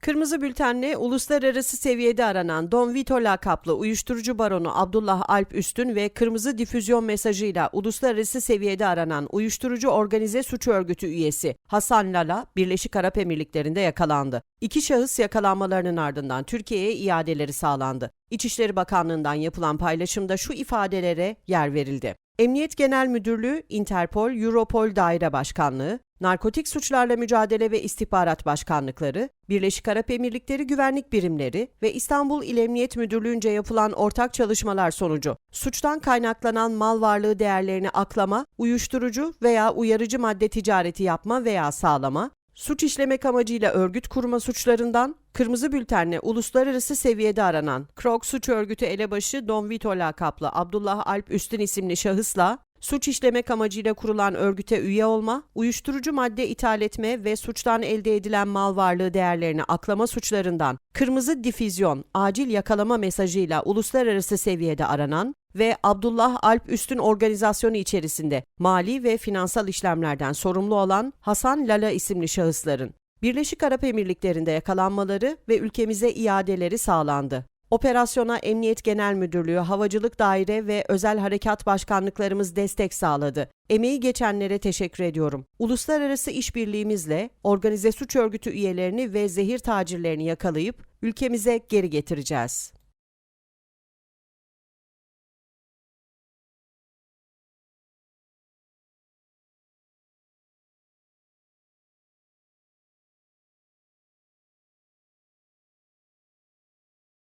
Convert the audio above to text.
Kırmızı bültenle uluslararası seviyede aranan Don Vito lakaplı uyuşturucu baronu Abdullah Alp Üstün ve kırmızı difüzyon mesajıyla uluslararası seviyede aranan uyuşturucu organize suç örgütü üyesi Hasan Lala, Birleşik Arap Emirlikleri'nde yakalandı. İki şahıs yakalanmalarının ardından Türkiye'ye iadeleri sağlandı. İçişleri Bakanlığı'ndan yapılan paylaşımda şu ifadelere yer verildi. Emniyet Genel Müdürlüğü, Interpol, Europol Daire Başkanlığı, Narkotik Suçlarla Mücadele ve İstihbarat Başkanlıkları, Birleşik Arap Emirlikleri Güvenlik Birimleri ve İstanbul İl Emniyet Müdürlüğü'nce yapılan ortak çalışmalar sonucu suçtan kaynaklanan mal varlığı değerlerini aklama, uyuşturucu veya uyarıcı madde ticareti yapma veya sağlama, suç işlemek amacıyla örgüt kurma suçlarından kırmızı bültenle uluslararası seviyede aranan Krok Suç Örgütü elebaşı Don Vito lakaplı Abdullah Alp Üstün isimli şahısla suç işlemek amacıyla kurulan örgüte üye olma, uyuşturucu madde ithal etme ve suçtan elde edilen mal varlığı değerlerini aklama suçlarından kırmızı difüzyon acil yakalama mesajıyla uluslararası seviyede aranan ve Abdullah Alp Üstün organizasyonu içerisinde mali ve finansal işlemlerden sorumlu olan Hasan Lala isimli şahısların Birleşik Arap Emirlikleri'nde yakalanmaları ve ülkemize iadeleri sağlandı. Operasyona Emniyet Genel Müdürlüğü, Havacılık Daire ve Özel Harekat Başkanlıklarımız destek sağladı. Emeği geçenlere teşekkür ediyorum. Uluslararası işbirliğimizle organize suç örgütü üyelerini ve zehir tacirlerini yakalayıp ülkemize geri getireceğiz.